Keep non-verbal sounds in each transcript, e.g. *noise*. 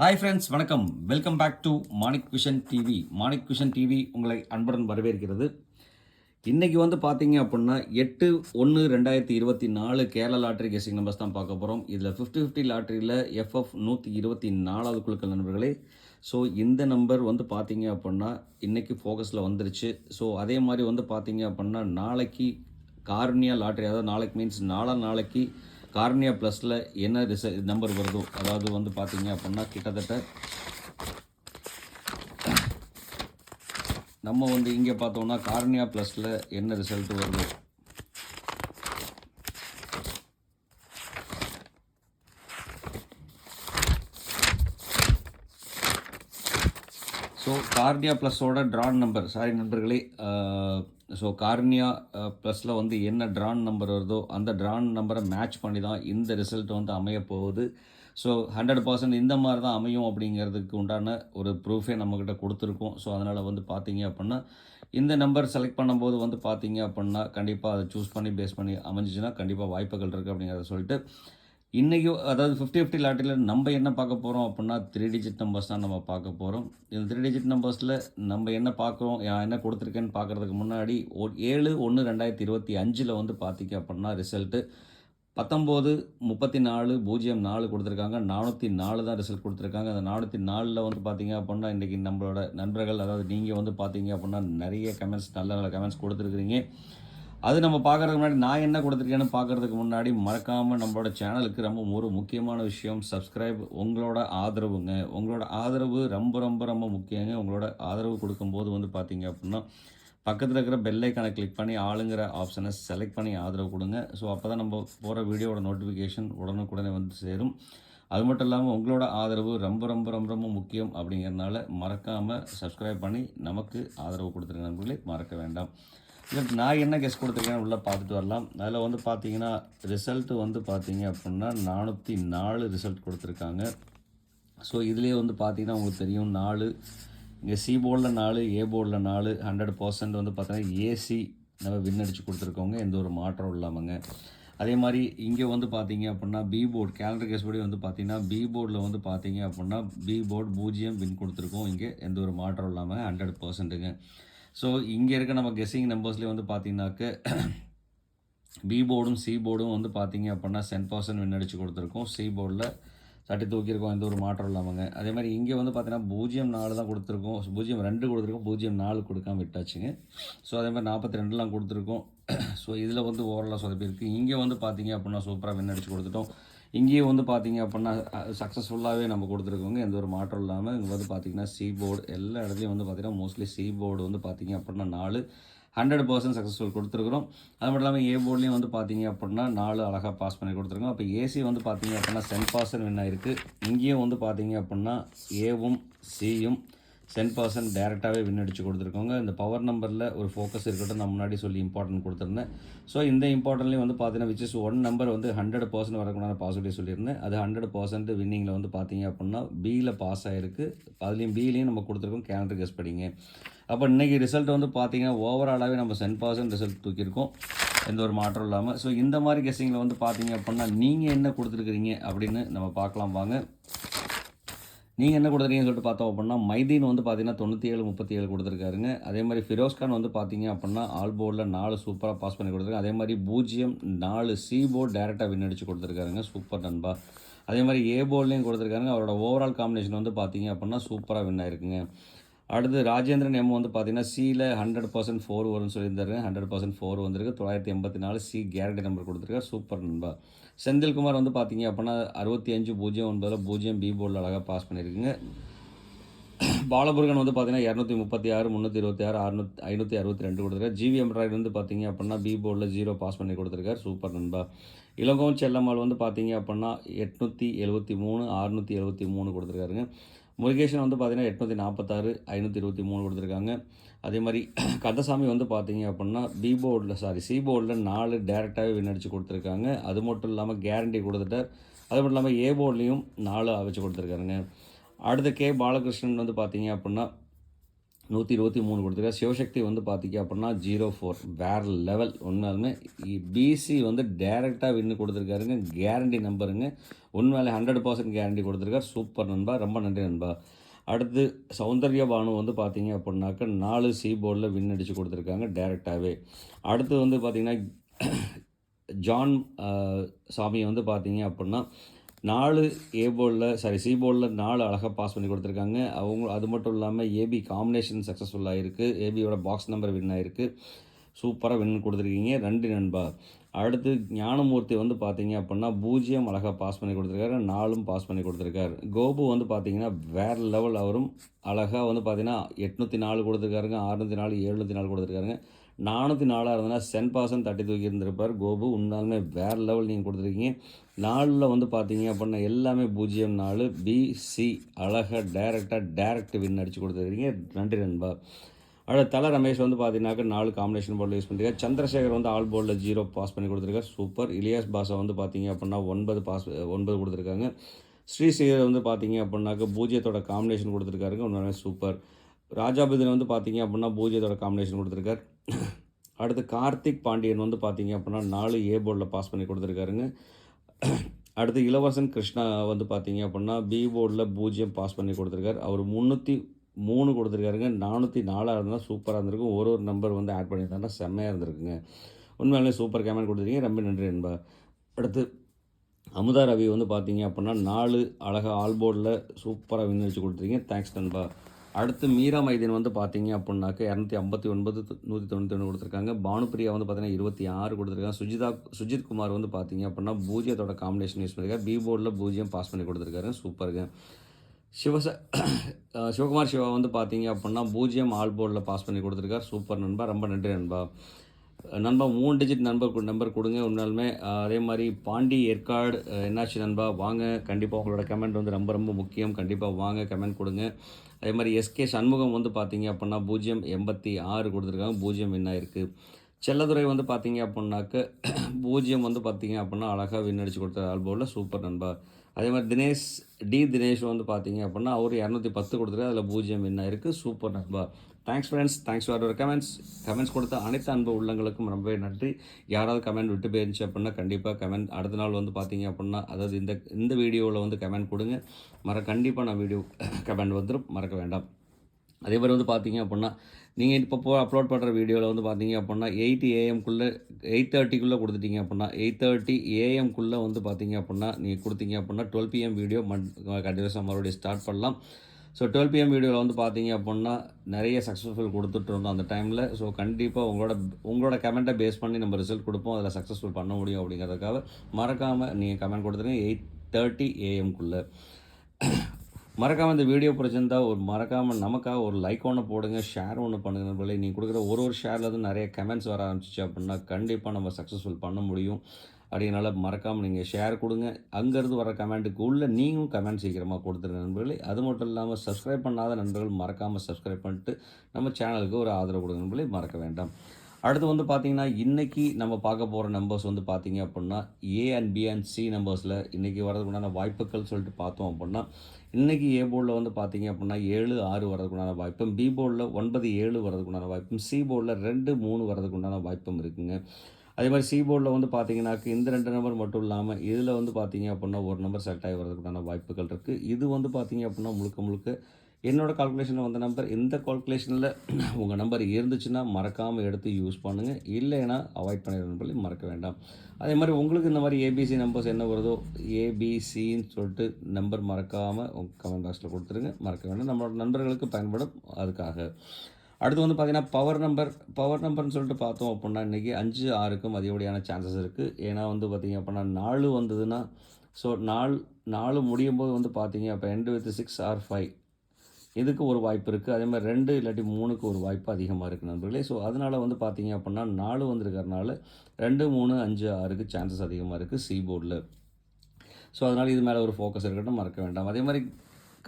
Hi friends வணக்கம். Welcome back to Manik vision TV Manik vision TV உங்களை அன்புடன் வரவேற்கிறது. இன்றைக்கி வந்து பார்த்தீங்க அப்படின்னா எட்டு ஒன்று ரெண்டாயிரத்தி இருபத்தி நாலு கேரளா லாட்ரி கெஸிங் நம்பர்ஸ் தான் பார்க்க போகிறோம் இதில் ஃபிஃப்டி ஃபிஃப்டி லாட்ரியில் எஃப்எஃப் நூற்றி இருபத்தி நாலாவது குழுக்கள் நண்பர்களே. ஸோ இந்த நம்பர் வந்து பார்த்தீங்க அப்படின்னா இன்றைக்கி ஃபோக்கஸில் வந்துருச்சு. ஸோ அதே மாதிரி வந்து பார்த்தீங்க அப்படின்னா நாளைக்கு கார்னியா லாட்ரி அதாவது நாளைக்கு மீன்ஸ் நாளா நாளைக்கு கார்னியா ப்ளஸில் என்ன ரிச நம்பர் வருதோ அதாவது வந்து பார்த்தீங்க அப்படின்னா கிட்டத்தட்ட நம்ம வந்து இங்கே பார்த்தோம்னா கார்னியா ப்ளஸில் என்ன ரிசல்ட் வருது ஸோ கார்னியா ப்ளஸோட ட்ரான் நம்பர் சாரி நண்பர்களே ஸோ கார்னியா ப்ளஸில் வந்து என்ன ட்ரான் நம்பர் வருதோ அந்த ட்ரான் நம்பரை மேட்ச் பண்ணி தான் இந்த ரிசல்ட் வந்து அமைய போகுது. ஸோ ஹண்ட்ரட் பர்சன்ட் இந்த மாதிரி தான் அமையும் அப்படிங்கிறதுக்கு உண்டான ஒரு ப்ரூஃபே நம்மக்கிட்ட கொடுத்துருக்கோம். ஸோ அதனால் வந்து பார்த்தீங்க அப்படின்னா இந்த நம்பர் செலக்ட் பண்ணும்போது வந்து பார்த்தீங்க அப்படின்னா கண்டிப்பாக அதை சூஸ் பண்ணி பேஸ் பண்ணி அமைஞ்சிச்சுன்னா கண்டிப்பாக வாய்ப்புகள் இருக்குது அப்படிங்கிறத சொல்லிட்டு இன்றைக்கி அதாவது ஃபிஃப்டி ஃபிஃப்டி லாட்டரியில் நம்ம என்ன பார்க்க போகிறோம் அப்படின்னா த்ரீ டிஜிட் நம்பர்ஸ் தான் நம்ம பார்க்க போகிறோம் இந்த த்ரீ டிஜிட் நம்பர்ஸில் நம்ம என்ன பார்க்குறோம் என்ன கொடுத்துருக்கேன்னு பார்க்குறதுக்கு முன்னாடி ஒரு ஏழு ஒன்று ரெண்டாயிரத்தி இருபத்தி அஞ்சில் வந்து பார்த்தீங்க அப்படின்னா ரிசல்ட்டு பத்தொம்போது முப்பத்தி நாலு பூஜ்ஜியம் நாலு கொடுத்துருக்காங்க. நானூற்றி நாலு தான் ரிசல்ட் கொடுத்துருக்காங்க. அந்த நானூற்றி நாலில் வந்து பார்த்தீங்க அப்படின்னா இன்றைக்கி நம்மளோட நண்பர்கள் அதாவது நீங்கள் வந்து பார்த்தீங்க அப்படின்னா நிறைய கமெண்ட்ஸ் நல்ல நல்ல கமெண்ட்ஸ் கொடுத்துருக்குறீங்க. அது நம்ம பார்க்குறதுக்கு முன்னாடி நான் என்ன கொடுத்துருக்கேன்னு பார்க்குறதுக்கு முன்னாடி மறக்காமல் நம்மளோட சேனலுக்கு ரொம்ப ஒரு முக்கியமான விஷயம் சப்ஸ்கிரைப் உங்களோட ஆதரவுங்க. உங்களோட ஆதரவு ரொம்ப ரொம்ப ரொம்ப முக்கியங்க. உங்களோட ஆதரவு கொடுக்கும்போது வந்து பார்த்தீங்க அப்படின்னா பக்கத்தில் இருக்கிற பெல் ஐக்கானை கிளிக் பண்ணி ஆளுங்கிற ஆப்ஷனை செலக்ட் பண்ணி ஆதரவு கொடுங்க. ஸோ அப்போ தான் நம்ம போகிற வீடியோவோட நோட்டிஃபிகேஷன் உடனுக்குடனே வந்து சேரும். அது மட்டும் இல்லாமல் உங்களோட ஆதரவு ரொம்ப ரொம்ப ரொம்ப ரொம்ப முக்கியம் அப்படிங்கிறதுனால மறக்காமல் சப்ஸ்கிரைப் பண்ணி நமக்கு ஆதரவு கொடுத்துருங்க நண்பர்களே. மறக்க வேண்டாம். இதற்கு நான் என்ன கெஸ் கொடுத்துருக்கேன் உள்ளே பார்த்துட்டு வரலாம். அதில் வந்து பார்த்தீங்கன்னா ரிசல்ட்டு வந்து பார்த்தீங்க அப்படின்னா நானூற்றி நாலு ரிசல்ட் கொடுத்துருக்காங்க. ஸோ இதுலேயே வந்து பார்த்தீங்கன்னா உங்களுக்கு தெரியும் நாலு. இங்கே சி போர்டில் நாலு ஏ போர்டில் நாலு ஹண்ட்ரட் பர்சன்ட் வந்து பார்த்தீங்கன்னா ஏசி நம்ம வின் அடித்து கொடுத்துருக்கோங்க எந்த ஒரு மாற்றம் இல்லாமங்க. அதே மாதிரி இங்கே வந்து பார்த்தீங்க அப்படின்னா பி போர்டு கேலண்டர் கேஸ் படி வந்து பார்த்தீங்கன்னா பி போர்டில் வந்து பார்த்தீங்க அப்படின்னா பி போர்டு பூஜ்ஜியம் வின் கொடுத்துருக்கோம். இங்கே எந்த ஒரு மாற்றம் இல்லாமல் ஹண்ட்ரட் பர்சன்ட்டுங்க ஸோ இங்கே இருக்க நம்ம கெஸ்ஸிங் நம்பர்ஸ்லேயே வந்து பார்த்தீங்கன்னாக்க பி *clears throat* போர்டும் சி போர்டும் வந்து பார்த்தீங்க அப்படின்னா சென் பர்சன்ட் வின் அடித்து கொடுத்துருக்கோம். சி போர்டில் தட்டி தூக்கியிருக்கோம் எந்த ஒரு மாற்றம் இல்லாமங்க. அதே மாதிரி இங்கே வந்து பார்த்தீங்கன்னா பூஜ்ஜியம் நாலு தான் கொடுத்துருக்கோம். பூஜ்ஜியம் ரெண்டு கொடுத்துருக்கோம் பூஜ்ஜியம் நாலு கொடுக்காம விட்டாச்சுங்க. ஸோ அதே மாதிரி நாற்பத்தி ரெண்டுலாம் கொடுத்துருக்கோம். ஸோ *clears throat* இதில் வந்து ஓவரலாக சொதப்பிருக்கு இங்கே வந்து பார்த்தீங்க அப்படின்னா சூப்பராக வின் அடித்து கொடுத்துட்டோம். இங்கேயும் வந்து பார்த்தீங்க அப்படின்னா சக்ஸஸ்ஃபுல்லாகவே நம்ம கொடுத்துருக்கோங்க எந்த ஒரு மாற்றம் இல்லாமல் இங்கே வந்து பார்த்தீங்கன்னா சி போர்டு எல்லா இடத்துலையும் வந்து பார்த்தீங்கன்னா மோஸ்ட்லி சி போர்டு வந்து பார்த்தீங்க அப்படின்னா நாலு ஹண்ட்ரட் பர்சன்ட் சக்ஸஸ்ஃபுல் கொடுத்துருக்குறோம். அது மட்டும் இல்லாமல் ஏ போர்ட்லேயும் வந்து பார்த்தீங்க அப்படின்னா நாலு அழகாக பாஸ் பண்ணி கொடுத்துருக்கோம். அப்போ ஏசி வந்து பார்த்தீங்க அப்படின்னா சென்ட் பர்சன்ட் வின் ஆயிருக்கு. இங்கேயும் வந்து பார்த்தீங்க அப்படின்னா ஏவும் சியும் டென் பர்சன்ட் டேரெக்டாகவே வின் அடிச்சு கொடுத்துருக்கோங்க இந்த பவர் நம்பரில் ஒரு ஃபோக்கஸ் இருக்கட்டும் நான் முன்னாடி சொல்லி இம்பார்ட்டன்ட் கொடுத்துருந்தேன். ஸோ இந்த இம்பார்ட்டன்ட்லேயும் வந்து பார்த்தீங்கன்னா விச் இஸ் ஒன் நம்பர் வந்து ஹண்ட்ரட் பர்சன்ட் வரக்கூடாது பாசிட்டிவ் சொல்லியிருந்தேன். அது ஹண்ட்ரட் பர்சன்ட் வின்னிங்கில் வந்து பார்த்தீங்க அப்படின்னா பியில் பாஸ் ஆகிருக்கு அதுலேயும் பியிலையும் நம்ம கொடுத்துருக்கோம் கேலண்டர் கெஸ் படிங்க அப்போ இன்றைக்கி ரிசல்ட் வந்து பார்த்தீங்கன்னா ஓவராலாகவே நம்ம சென் பர்சன்ட் ரிசல்ட் தூக்கியிருக்கோம். எந்த ஒரு மாற்றம் இல்லாமல் ஸோ இந்த மாதிரி கெஸ்ஸிங்கில் வந்து பார்த்தீங்க அப்படின்னா நீங்கள் என்ன கொடுத்துருக்குறீங்க அப்படின்னு நம்ம பார்க்கலாம் வாங்க. நீங்கள் என்ன கொடுத்துருக்கீங்கன்னு சொல்லிட்டு பார்த்தோம் அப்படின்னா மைதீன் வந்து பார்த்தீங்கன்னா தொண்ணூற்றி ஏழு முப்பத்தி ஏழு கொடுத்துருக்காருங்க. அதே மாதிரி ஃபிரோஸ்கான் வந்து பார்த்தீங்க அப்படின்னா ஆல் போர்டில் நாலு சூப்பராக பாஸ் பண்ணி கொடுத்துருக்காங்க. அதே மாதிரி பூஜ்ஜியம் நாலு சி போர்டு டேரெக்டாக வின் அடிச்சு கொடுத்துருக்காருங்க. சூப்பர் நண்பா. அதே மாதிரி ஏ போர்ட்லேயும் கொடுத்துருக்காருங்க. அவரோட ஓவரால் காம்பினேஷன் வந்து பார்த்தீங்க அப்படின்னா சூப்பராக வின் ஆயிருக்குங்க. அடுத்து ராஜேந்திரன் எம் வந்து பார்த்தீங்கன்னா சியில் ஹண்ட்ரட் பர்சன்ட் ஃபோர் வரும்னு சொல்லியிருந்தாரு. ஹண்ட்ரட் பர்சன்ட் ஃபோர் வந்திருக்கு. தொள்ளாயிரத்தி எண்பத்தி நாலு சி கேரண்டி நம்பர் கொடுத்துருக்காரு. சூப்பர் நண்பா. செந்தில்குமார் வந்து பார்த்தீங்க அப்படின்னா அறுபத்தி அஞ்சு பூஜ்ஜியம் ஒன்பதில் பூஜ்ஜியம் பி போர்டில் அழகாக பாஸ் பண்ணியிருக்குங்க. பாலமுருகன் வந்து பார்த்தீங்கன்னா இரநூத்தி முப்பத்தி ஆறு முந்நூற்றி இருபத்தி ஆறு அறுநூத்தி ஐநூற்றி அறுபத்தி ரெண்டு கொடுத்துருக்காரு. ஜிவி எம்ராய்டு வந்து பார்த்தீங்க அப்படின்னா பி போர்டில் ஜீரோ பாஸ் பண்ணி கொடுத்துருக்காரு. சூப்பர் நண்பா. இளங்கோவன் செல்லம்மாள் வந்து பார்த்தீங்க அப்படின்னா எட்நூற்றி எழுபத்தி மூணு அறுநூற்றி எழுபத்தி மூணு கொடுத்துருக்காருங்க. முருகேசன் வந்து பார்த்தீங்கன்னா எட்நூற்றி நாற்பத்தாறு ஐநூற்றி இருபத்தி மூணு கொடுத்துருக்காங்க. அதே மாதிரி *clears throat* கந்தசாமி வந்து பார்த்தீங்க அப்படின்னா பி போர்டில் சாரி சி போர்டில் நாலு டேரெக்டாகவே விண்ணடிச்சு கொடுத்துருக்காங்க. அது மட்டும் இல்லாமல் கேரண்டி கொடுத்துட்டார். அது மட்டும் இல்லாமல் ஏ போர்ட்லேயும் நாலு வச்சு கொடுத்துருக்காருங்க. அடுத்த கே. பாலகிருஷ்ணன் வந்து பார்த்தீங்க அப்படின்னா நூற்றி இருபத்தி மூணு கொடுத்துருக்காரு சிவசக்தி வந்து பார்த்தீங்க அப்படின்னா ஜீரோ ஃபோர் வேறு லெவல் உண்மையாலுமே பிசி வந்து டேரெக்டாக வின்னு கொடுத்துருக்காருங்க. கேரண்டி நம்பருங்க உண்மையிலே ஹண்ட்ரட் பர்சன்ட் கேரண்டி கொடுத்துருக்காரு. சூப்பர் நண்பா. ரொம்ப நன்றி நண்பா. அடுத்து சௌந்தர்ய பானு வந்து பார்த்தீங்க அப்படின்னாக்க நாலு சி போர்டில் வின் அடித்து கொடுத்துருக்காங்க டேரெக்டாகவே அடுத்து வந்து பார்த்திங்கன்னா ஜான் சாமியை சாமி வந்து பார்த்தீங்க அப்படின்னா நாலு ஏ போலில் சாரி சி போலில் நாலு அழகாக பாஸ் பண்ணி கொடுத்துருக்காங்க. அவங்க அது மட்டும் இல்லாமல் ஏபி காம்பினேஷன் சக்ஸஸ்ஃபுல் ஆகிருக்கு ஏபியோட பாக்ஸ் நம்பர் வின் ஆகிருக்கு சூப்பராக வின் கொடுத்துருக்கீங்க. ரெண்டு நண்பா. அடுத்து ஞானமூர்த்தி வந்து பார்த்தீங்க அப்படின்னா பூஜ்ஜியம் அழகாக பாஸ் பண்ணி கொடுத்துருக்காரு. நாலும் பாஸ் பண்ணி கொடுத்துருக்காரு. கோபு வந்து பார்த்தீங்கன்னா வேறு லெவல் அவரும் அழகாக வந்து பார்த்தீங்கன்னா எட்நூற்றி நாலு கொடுத்துருக்காருங்க. அறுநூற்றி நாலு எழுநூற்றி நாலு கொடுத்துருக்காருங்க. நானூற்றி நாலாக இருந்ததுன்னா சென் பாசன் தட்டி தூக்கி இருந்திருப்பார் கோபு உண்மையாலுமே வேறு லெவல் நீங்கள் கொடுத்துருக்கீங்க. நாளில் வந்து பார்த்தீங்க அப்படின்னா எல்லாமே பூஜ்ஜியம் நாலு. பிசி அழகாக டைரெக்டாக டைரக்ட் வின் அடித்து கொடுத்துருக்கீங்க. நன்றி நண்பா. அடுத்த தலை ரமேஷ் வந்து பார்த்தீங்கன்னாக்க நாலு காம்பினேஷன் போர்டில் யூஸ் பண்ணிருக்காரு. சந்திரசேகர் வந்து ஆல் போர்டில் ஜீரோ பாஸ் பண்ணி கொடுத்துருக்காரு. சூப்பர் இலியாஸ் பாஷா வந்து பார்த்தீங்க அப்படின்னா ஒன்பது பாஸ் ஒன்பது கொடுத்துருக்காங்க. ஸ்ரீசேகர் வந்து பார்த்தீங்க அப்படின்னாக்க பூஜ்ஜியத்தோட காம்பினேஷன் கொடுத்துருக்காருங்க. ஒன்றுமே சூப்பர் ராஜாபுதன் வந்து பார்த்தீங்க அப்படின்னா பூஜ்ஜியத்தோட காம்பினேஷன் கொடுத்துருக்காரு. அடுத்து கார்த்திக் பாண்டியன் வந்து பார்த்தீங்க அப்படின்னா நாலு ஏ போர்டில் பாஸ் பண்ணி கொடுத்துருக்காருங்க. அடுத்து இளவரசன் கிருஷ்ணா வந்து பார்த்தீங்க அப்படின்னா பி போர்டில் பூஜ்ஜியம் பாஸ் பண்ணி கொடுத்துருக்காரு. அவர் முந்நூற்றி மூணு கொடுத்துருக்காருங்க. நானூற்றி நாலாக இருந்தால் சூப்பராக இருந்திருக்கும். ஒரு ஒரு நம்பர் வந்து ஆட் பண்ணியிருந்தாங்கன்னா செம்மையாக இருந்திருக்குங்க. உண்மையாலே சூப்பர் கேமரா கொடுத்துருக்கீங்க. ரொம்ப நன்றி நண்பா. அடுத்து அமுதா ரவி வந்து பார்த்தீங்க அப்படின்னா நாலு அழகாக ஆல்போர்டில் சூப்பராக வின் வச்சு கொடுத்துருக்கீங்க. தேங்க்ஸ் நண்பா. அடுத்து மீரா மைதீன் வந்து பார்த்தீங்க அப்படின்னாக்க இரநூத்தி ஐம்பத்தி ஒன்பது நூற்றி தொண்ணூற்றி ஒன்று கொடுத்துருக்காங்க. பானுப்பிரியா வந்து பார்த்தீங்கன்னா இருபத்தி ஆறு கொடுத்துருக்காங்க. சுஜிதா சுஜித் குமார் வந்து பார்த்தீங்க அப்படின்னா பூஜ்ஜியத்தோட காம்பினேஷன் யூஸ் பண்ணியிருக்காரு பி போர்டில் பூஜ்ஜியம் பாஸ் பண்ணி கொடுத்துருக்காரு. சூப்பருங்க சிவச *coughs* சிவகுமார் சிவா வந்து பார்த்தீங்க அப்படின்னா பூஜ்ஜியம் ஆல் போர்டில் பாஸ் பண்ணி கொடுத்துருக்காரு. சூப்பர் நண்பா. ரொம்ப நன்றி நண்பா. நண்பா மூணு டிஜிட் நம்பர் நம்பர் கொடுங்க. உண்மையாலுமே அதே மாதிரி பாண்டி ஏற்காடு என்னாச்சு நண்பா? வாங்க. கண்டிப்பாக உங்களோட கமெண்ட் வந்து ரொம்ப ரொம்ப முக்கியம். கண்டிப்பாக வாங்க. கமெண்ட் கொடுங்க. அதே மாதிரி எஸ்கே சண்முகம் வந்து பார்த்தீங்க அப்படின்னா பூஜ்ஜியம் எண்பத்தி ஆறு கொடுத்துருக்காங்க. பூஜ்ஜியம் வின் ஆயிருக்கு செல்லதுரை வந்து பார்த்தீங்க அப்படின்னாக்க பூஜ்ஜியம் வந்து பார்த்தீங்க அப்படின்னா அழகாக விண்ணடிச்சு கொடுத்த ஆல்போவில் சூப்பர் நண்பா. அதே மாதிரி தினேஷ் டி தினேஷ் வந்து பார்த்தீங்க அப்படின்னா அவர் இரநூத்தி பத்து கொடுத்துருக்காரு. அதில் பூஜ்ஜியம் வின் ஆயிருக்கு சூப்பர் நண்பா. Thanks friends thanks for your comments comments கொடுத்த அனைத்து அன்பு உள்ளங்களுக்கும் ரொம்பவே நன்றி. யாராவது கமெண்ட் விட்டு போயிருந்துச்சு அப்படின்னா கண்டிப்பாக கமெண்ட் அடுத்த நாள் வந்து பார்த்தீங்க அப்படின்னா அதாவது இந்த இந்த வீடியோவில் வந்து கமெண்ட் கொடுங்க. மற கண்டிப்பாக நான் வீடியோ கமெண்ட் வந்துடும் மறக்க வேண்டாம். அதே மாதிரி வந்து பார்த்தீங்க அப்படின்னா நீங்கள் இப்போ போ அப்லோட் பண்ணுற வீடியோவில் வந்து பார்த்தீங்க அப்படின்னா எயிட் ஏஎம்குள்ளே எயிட் தேர்ட்டிக்குள்ளே கொடுத்துட்டீங்க அப்படின்னா எயிட் தேர்ட்டி ஏஎம்குள்ளே வந்து பார்த்தீங்க அப்படின்னா நீங்கள் கொடுத்தீங்க அப்படின்னா டுவெல் பிஎம் வீடியோ மண் கண்டினியூஸாக மறுபடியும் ஸ்டார்ட் பண்ணலாம். ஸோ டுவெல் பிஎம் வீடியோவில் வந்து பார்த்தீங்க அப்படின்னா நிறைய சக்ஸஸ்ஃபுல் கொடுத்துட்டு இருந்தோம் அந்த டைமில் ஸோ கண்டிப்பாக உங்களோட உங்களோட கமெண்ட்டை பேஸ் பண்ணி நம்ம ரிசல்ட் கொடுப்போம். அதில் சக்ஸஸ்ஃபுல் பண்ண முடியும் அப்படிங்கிறதுக்காக மறக்காமல் நீங்கள் கமெண்ட் கொடுத்துருங்க. எயிட் தேர்ட்டி ஏஎம்குள்ளே மறக்காமல் இந்த வீடியோ பிடிச்சிருந்தா ஒரு மறக்காமல் நமக்காக ஒரு லைக் ஒன்று போடுங்க. ஷேர் ஒன்று பண்ணுங்க நண்பர்களே. நீங்கள் கொடுக்குற ஒரு ஒரு ஷேரில் இருந்து நிறைய கமெண்ட்ஸ் வர ஆரம்பிச்சிச்சு அப்படின்னா கண்டிப்பாக நம்ம சக்ஸஸ்ஃபுல் பண்ண முடியும். அப்படினால மறக்காமல் நீங்கள் ஷேர் கொடுங்க. அங்கேருந்து வர கமெண்ட்டுக்கு உள்ளே நீங்களும் கமெண்ட் சீக்கிரமாக கொடுத்துருங்க நண்பர்களே. அது மட்டும் இல்லாமல் சப்ஸ்கிரைப் பண்ணாத நண்பர்கள் மறக்காமல் சப்ஸ்கிரைப் பண்ணிட்டு நம்ம சேனலுக்கு ஒரு ஆதரவு கொடுங்க நண்பர்களே. மறக்க வேண்டாம். அடுத்து வந்து பார்த்திங்கன்னா இன்றைக்கி நம்ம பார்க்க போகிற நம்பர்ஸ் வந்து பார்த்திங்க அப்படின்னா A and B and C நம்பர்ஸில் இன்றைக்கி வரதுக்குண்டான வாய்ப்புகள் சொல்லிட்டு பார்த்தோம் அப்படின்னா இன்றைக்கி ஏ போர்டில் வந்து பார்த்தீங்க அப்படின்னா ஏழு ஆறு வரதுக்குண்டான வாய்ப்பும் பி போர்டில் ஒன்பது ஏழு வரதுக்குண்டான வாய்ப்பும் சி போர்டில் ரெண்டு மூணு வரதுக்குண்டான வாய்ப்பும் இருக்குங்க. அதே மாதிரி சி போர்டில் வந்து பார்த்தீங்கன்னாக்க இந்த ரெண்டு நம்பர் மட்டும் இல்லாமல் இதில் வந்து பார்த்தீங்க அப்படின்னா ஒரு நம்பர் செலக்ட் ஆகி வரதுக்கான வாய்ப்புகள் இருக்குது இது வந்து பார்த்தீங்க அப்படின்னா முழுக்க முழுக்க என்னோடய கால்குலேஷனில் வந்த நம்பர் இந்த கால்குலேஷனில் உங்கள் நம்பர் இருந்துச்சுன்னா மறக்காமல் எடுத்து யூஸ் பண்ணுங்கள் இல்லைன்னா அவாய்ட் பண்ணிடுறேன் சொல்லி மறக்க வேண்டாம். அதே மாதிரி உங்களுக்கு இந்த மாதிரி ஏபிசி நம்பர்ஸ் என்ன வருதோ ஏபிசின்னு சொல்லிட்டு நம்பர் மறக்காமல் உங்கள் கமெண்ட் பாக்ஸில் கொடுத்துருங்க. மறக்க வேண்டாம். நம்மளோட நண்பர்களுக்கு பயன்படும். அதுக்காக அடுத்து வந்து பார்த்தீங்கன்னா பவர் நம்பர் பவர் நம்பர்னு சொல்லிட்டு பார்த்தோம் அப்படின்னா இன்றைக்கி அஞ்சு ஆறுக்கும் அதிகப்படியான சான்சஸ் இருக்குது ஏன்னா வந்து பார்த்தீங்க அப்படின்னா நாலு வந்ததுன்னா ஸோ நாலு நாலு முடியும் போது வந்து பார்த்தீங்க அப்போ ரெண்டு வித் சிக்ஸ் ஆர் ஃபைவ் இதுக்கு ஒரு வாய்ப்பு இருக்குது அதே மாதிரி ரெண்டு இல்லாட்டி மூணுக்கு ஒரு வாய்ப்பு அதிகமாக இருக்குது நண்பர்களே. ஸோ அதனால் வந்து பார்த்தீங்க அப்படின்னா நாலு வந்திருக்கறனால ரெண்டு மூணு அஞ்சு ஆறுக்கு சான்சஸ் அதிகமாக இருக்குது சி போர்டில் ஸோ அதனால் இது மேலே ஒரு ஃபோக்கஸ் இருக்கட்டும் மறக்க வேண்டாம். அதே மாதிரி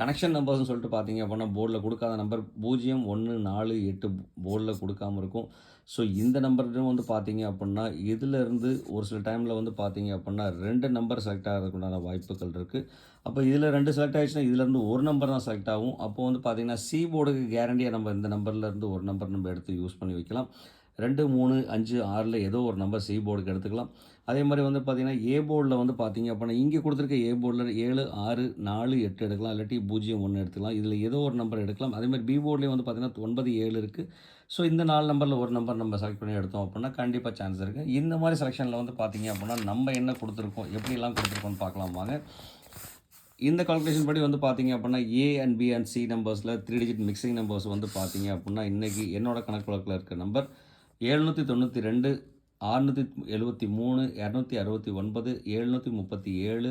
கனெக்ஷன் நம்பர்ஸ்னு சொல்லிட்டு பார்த்தீங்க அப்படின்னா போர்டில் கொடுக்காத நம்பர் பூஜ்ஜியம் ஒன்று நாலு எட்டு போர்டில் கொடுக்காம இருக்கும். ஸோ இந்த நம்பர்டும் வந்து பார்த்தீங்க அப்படின்னா இதிலேருந்து ஒரு சில டைமில் வந்து பார்த்தீங்க அப்படின்னா ரெண்டு நம்பர் செலக்ட் ஆகிறதுக்குண்டான வாய்ப்புகள் இருக்குது அப்போ இதில் ரெண்டு செலக்ட் ஆகிடுச்சுன்னா இதுலேருந்து ஒரு நம்பர் தான் செலக்ட் ஆகும். அப்போ வந்து பார்த்தீங்கன்னா சி போர்டுக்கு கேரண்டியாக நம்ம இந்த நம்பர்லேருந்து ஒரு நம்பர் நம்ம எடுத்து யூஸ் பண்ணி வைக்கலாம். ரெண்டு மூணு அஞ்சு ஆறில் ஏதோ ஒரு நம்பர் சி போர்டுக்கு எடுத்துக்கலாம். அதே மாதிரி வந்து பார்த்தீங்கன்னா ஏ போர்டில் வந்து பார்த்தீங்க அப்படின்னா இங்கே கொடுத்துருக்க ஏ போர்டில் ஏழு ஆறு நாலு எட்டு எடுக்கலாம். இல்லாட்டி பூஜ்ஜியம் ஒன்று எடுத்துக்கலாம். இதில் ஏதோ ஒரு நம்பர் எடுக்கலாம். அதே மாதிரி பி போர்ட்லேயும் வந்து பார்த்தீங்கன்னா ஒன்பது ஏழு இருக்குது ஸோ இந்த நாலு நம்பரில் ஒரு நம்பர் நம்ம செலக்ட் பண்ணி எடுத்தோம் அப்படின்னா கண்டிப்பாக சான்ஸ் இருக்குது இந்த மாதிரி செலெக்ஷனில் வந்து பார்த்தீங்க அப்படின்னா நம்ம என்ன கொடுத்துருக்கோம் எப்படிலாம் கொடுத்துருக்கோம்னு பார்க்கலாம் வாங்க. இந்த கால்குலேஷன் படி வந்து பார்த்தீங்க அப்படின்னா A and B and C நம்பர்ஸில் three digit mixing numbers வந்து பார்த்தீங்க அப்படின்னா இன்றைக்கி என்னோட கணக்கு வழக்கில் இருக்க நம்பர் எழுநூற்றி தொண்ணூற்றி ரெண்டு ஆறுநூற்றி எழுபத்தி மூணு இரநூத்தி அறுபத்தி ஒன்பது எழுநூற்றி முப்பத்தி ஏழு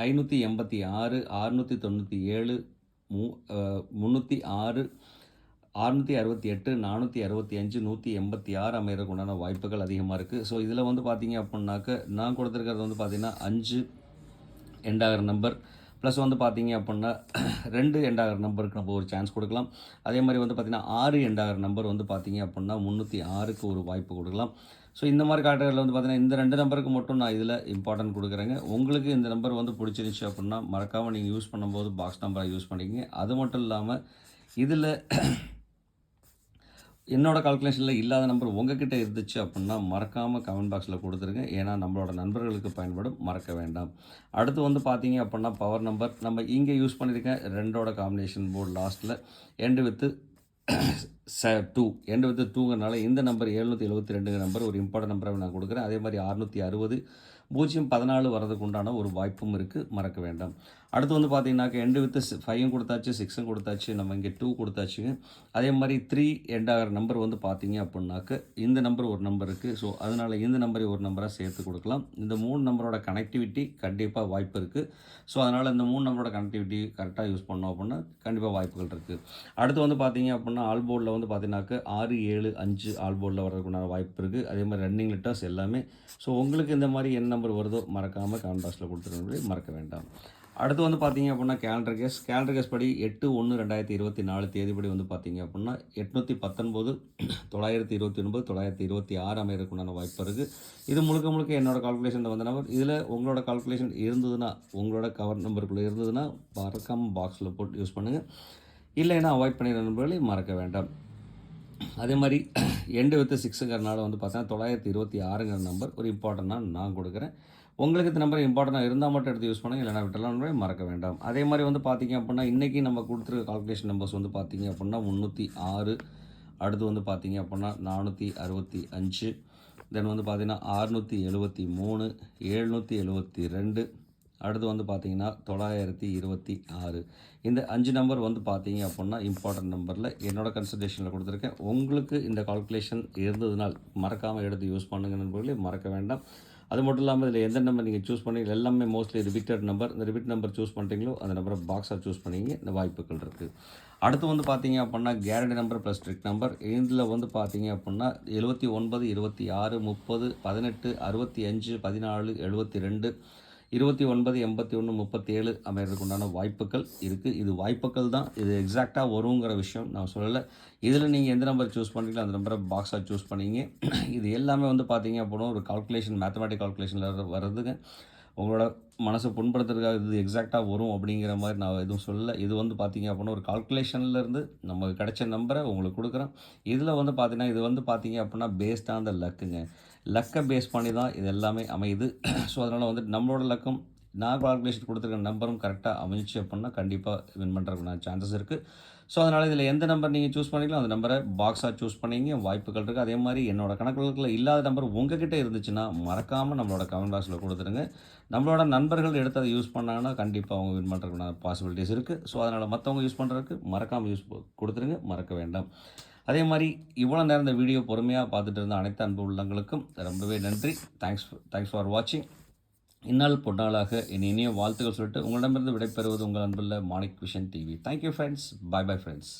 ஐநூற்றி எண்பத்தி ஆறு அறுநூற்றி தொண்ணூற்றி ஏழு மூ முந்நூற்றி ஆறு அறுநூற்றி அறுபத்தி எட்டு நானூற்றி அறுபத்தி அஞ்சு நூற்றி எண்பத்தி ஆறு அமைகிறதுக்கு உண்டான வாய்ப்புகள் அதிகமாக இருக்குது ஸோ இதில் வந்து பார்த்தீங்க அப்படின்னாக்க நான் கொடுத்துருக்கிறது வந்து பார்த்திங்கன்னா அஞ்சு எண்டாகிற நம்பர் ப்ளஸ் வந்து பார்த்தீங்க அப்படின்னா ரெண்டு எண்டாகிற நம்பருக்கு நம்ம ஒரு சான்ஸ் கொடுக்கலாம். அதே மாதிரி வந்து பார்த்திங்கன்னா ஆறு எண்டாகிற நம்பர் வந்து பார்த்தீங்க அப்படின்னா முந்நூற்றி ஆறுக்கு ஒரு வாய்ப்பு கொடுக்கலாம். ஸோ இந்த மாதிரி காட்டுகளில் வந்து பார்த்தீங்கன்னா இந்த ரெண்டு நம்பருக்கு மட்டும் நான் இதில் இம்பார்ட்டன்ட் கொடுக்குறேங்க. உங்களுக்கு இந்த நம்பர் வந்து பிடிச்சிருச்சு அப்படின்னா மறக்காமல் நீங்கள் யூஸ் பண்ணும்போது பாக்ஸ் நம்பரை யூஸ் பண்ணிக்கிங்க. அது மட்டும் இல்லாமல் இதில் என்னோட கால்குலேஷனில் இல்லாத நம்பர் உங்ககிட்ட இருந்துச்சு அப்படின்னா மறக்காமல் கமெண்ட் பாக்ஸில் கொடுத்துருங்க. ஏன்னா நம்மளோட நண்பர்களுக்கு பயன்படும். மறக்க வேண்டாம். அடுத்து வந்து பார்த்தீங்க அப்படின்னா பவர் நம்பர் நம்ம இங்கே யூஸ் பண்ணியிருக்கேன் ரெண்டோட காம்பினேஷன் போர்டு லாஸ்ட்டில் எண்டு வித்து ச டூ எண்டு வித்து டூங்கிறனால இந்த நம்பர் எழுநூற்றி எழுபத்தி ரெண்டுங்க நம்பர் ஒரு இம்பார்ட்டன்ட் நம்பரை நான் கொடுக்குறேன். அதே மாதிரி அறுநூற்றி அறுபது பூஜ்ஜியம் பதினாலு வரதுக்கு உண்டான ஒரு வாய்ப்பும் இருக்குது மறக்க வேண்டாம். அடுத்து வந்து பார்த்தீங்கன்னாக்க எண்டு வித்து ஃபைவும் கொடுத்தாச்சு சிக்ஸும் கொடுத்தாச்சு நம்ம இங்கே டூ கொடுத்தாச்சுங்க அதே மாதிரி த்ரீ எண்டாகிற நம்பர் வந்து பார்த்தீங்க அப்படின்னாக்க இந்த நம்பர் ஒரு நம்பர் இருக்குது ஸோ அதனால் இந்த நம்பரை ஒரு நம்பராக சேர்த்து கொடுக்கலாம். இந்த மூணு நம்பரோட கனெக்டிவிட்டி கண்டிப்பாக வாய்ப்பு இருக்குது ஸோ அதனால் இந்த மூணு நம்பரோட கனெக்டிவிட்டி கரெக்டாக யூஸ் பண்ணோம் அப்படின்னா கண்டிப்பாக வாய்ப்புகள் இருக்குது அடுத்து வந்து பார்த்தீங்க அப்படின்னா ஆல்போர்டில் வந்து பார்த்தீங்கன்னாக்க ஆறு ஏழு அஞ்சு ஆல்போர்டில் வர்றதுக்குண்டான வாய்ப்பு இருக்குது அதே மாதிரி ரன்னிங் லெட்டர்ஸ் எல்லாமே. ஸோ உங்களுக்கு இந்த மாதிரி என்ன நம்பர் வருதோ மறக்காமல் கமெண்ட் பாக்ஸில் மறக்க வேண்டாம். அடுத்து வந்து பார்த்தீங்க அப்படின்னா கேலண்டர் கேஸ் கேலண்டர் கேஸ் படி எட்டு ஒன்று ரெண்டாயிரத்தி இருபத்தி நாலு தேதிப்படி வந்து பார்த்தீங்க அப்படின்னா எட்நூற்றி பத்தொன்பது தொள்ளாயிரத்தி இருபத்தி ஒன்பது தொள்ளாயிரத்தி இருபத்தி ஆறு அமைகிறதுக்குண்டான வாய்ப்பு இருக்குது இது முழுக்க முழுக்க என்னோட கால்குலேஷனில் வந்த நம்பர் இதில் உங்களோட கால்குலேஷன் இருந்ததுன்னா உங்களோட கவர் நம்பருக்குள்ளே இருந்ததுன்னா மறக்காம பாக்ஸில் போட்டு யூஸ் பண்ணுங்கள் இல்லைன்னா அவாய்ட் பண்ணிடுற நண்பர்களை மறக்க வேண்டாம். அதே மாதிரி எண்டு வித்து சிக்ஸுங்கிறனால வந்து பார்த்தீங்கன்னா தொள்ளாயிரத்தி இருபத்தி ஆறுங்கிற நம்பர் ஒரு இம்பார்ட்டண்ட்டாக நான் கொடுக்குறேன். உங்களுக்கு இந்த நம்பர் இம்பார்ட்டண்ட்டாக இருந்தால் மட்டும் எடுத்து யூஸ் பண்ணுங்கள் இல்லைனா விட்டலாம் மறக்க வேண்டாம். அதே மாதிரி வந்து பார்த்திங்க அப்படின்னா இன்றைக்கி நம்ம கொடுத்துருக்க கால்குலேஷன் நம்பர்ஸ் வந்து பார்த்திங்க அப்படின்னா முந்நூற்றி ஆறு. அடுத்து வந்து பார்த்திங்க அப்படின்னா நானூற்றி அறுபத்தி அஞ்சு. தென் வந்து பார்த்திங்கன்னா அறுநூற்றி எழுபத்தி மூணு எழுநூற்றி எழுபத்தி ரெண்டு. அடுத்து வந்து பார்த்திங்கன்னா தொள்ளாயிரத்தி இருபத்தி ஆறு. இந்த அஞ்சு நம்பர் வந்து பார்த்தீங்க அப்படின்னா இம்பார்ட்டன்ட் நம்பரில் என்னோட கன்சல்டேஷனில் கொடுத்துருக்கேன். உங்களுக்கு இந்த கால்குலேஷன் இருந்ததுனால் மறக்காமல் எடுத்து யூஸ் பண்ணுங்க நண்பர்களே மறக்க வேண்டாம். அது மட்டும் இல்லாமல் இதில் எந்த நம்பர் நீங்கள் சூஸ் பண்ணி எல்லாமே மோஸ்ட்லி ரிபீட்டட் நம்பர் இந்த ரிபீட் நம்பர் சூஸ் பண்ணுறீங்களோ அந்த நம்பரை பாக்ஸாக சூஸ் பண்ணிங்க இந்த வாய்ப்புகள் இருக்குது அடுத்து வந்து பார்த்தீங்க அப்படின்னா guarantee number plus streak number இதில் வந்து பார்த்தீங்க அப்படின்னா எழுபத்தி ஒன்பது இருபத்தி ஆறு முப்பது பதினெட்டு அறுபத்தி அஞ்சு பதினாலு எழுபத்தி ரெண்டு இருபத்தி ஒன்பது எண்பத்தி ஒன்று முப்பத்தி ஏழு அமைகிறதுக்கு உண்டான வாய்ப்புகள் இருக்குது இது வாய்ப்புகள் தான். இது எக்ஸாக்டாக வருங்கிற விஷயம் நான் சொல்லலை. இதில் நீங்கள் எந்த நம்பர் சூஸ் பண்ணுறீங்களோ அந்த நம்பரை பாக்ஸாக சூஸ் பண்ணிங்க. இது எல்லாமே வந்து பார்த்தீங்க அப்படின்னா ஒரு கால்குலேஷன் மேத்தமெட்டிக் கால்குலேஷனில் வர்றதுங்க உங்களோட மனசை புண்படுத்துறதுக்காக இது எக்ஸாக்டாக வரும் அப்படிங்கிற மாதிரி நான் எதுவும் சொல்லலை. இது வந்து பார்த்தீங்க அப்படின்னா ஒரு கால்குலேஷன்லேருந்து நமக்கு கிடைச்ச நம்பரை உங்களுக்கு கொடுக்குறேன். இதில் வந்து பார்த்தீங்கன்னா இது வந்து பார்த்தீங்க அப்படின்னா பேஸ்டாக அந்த லக்குங்க லக்கை பேஸ் பண்ணி தான் இது எல்லாமே அமையுது. ஸோ அதனால் வந்துட்டு நம்மளோட லக்கம் நான் கால்குலேஷன் கொடுத்துருக்க நம்பரும் கரெக்டாக அமைஞ்சிச்சு அப்படின்னா கண்டிப்பாக வின் பண்ணுறதுக்கு சான்சஸ் இருக்குது ஸோ அதனால் இதில் எந்த நம்பர் நீங்கள் சூஸ் பண்ணிக்கலாம் அந்த நம்பரை பாக்ஸாக சூஸ் பண்ணிங்க வாய்ப்புகள் இருக்குது அதே மாதிரி என்னோட கணக்குகளில் இல்லாத நம்பர் உங்ககிட்ட இருந்துச்சுன்னா மறக்காமல் நம்மளோட கமெண்ட் பாக்ஸில் கொடுத்துருங்க. நம்மளோட நண்பர்கள் எடுத்து அதை யூஸ் பண்ணாங்கன்னா கண்டிப்பாக அவங்க வின் பண்ணுறதுக்கான பாசிபிலிட்டிஸ் இருக்குது ஸோ அதனால் மற்றவங்க யூஸ் பண்ணுறதுக்கு மறக்காமல் யூஸ் கொடுத்துருங்க. மறக்க வேண்டாம். அதே மாதிரி இவ்வளோ நேரம் இந்த வீடியோ பொறுமையாக பார்த்துட்டு இருந்த அனைத்து அன்பு உள்ளங்களுக்கும் ரொம்பவே நன்றி. தேங்க்ஸ் தேங்க்ஸ் ஃபார் வாட்சிங் இந்நாள் பொன்னாளாக என் இனிய வாழ்த்துக்கள் சொல்லிட்டு உங்களிடமிருந்து விடைபெறுவது உங்கள் அன்புள்ள Manik vision TV. Thank you friends bye bye friends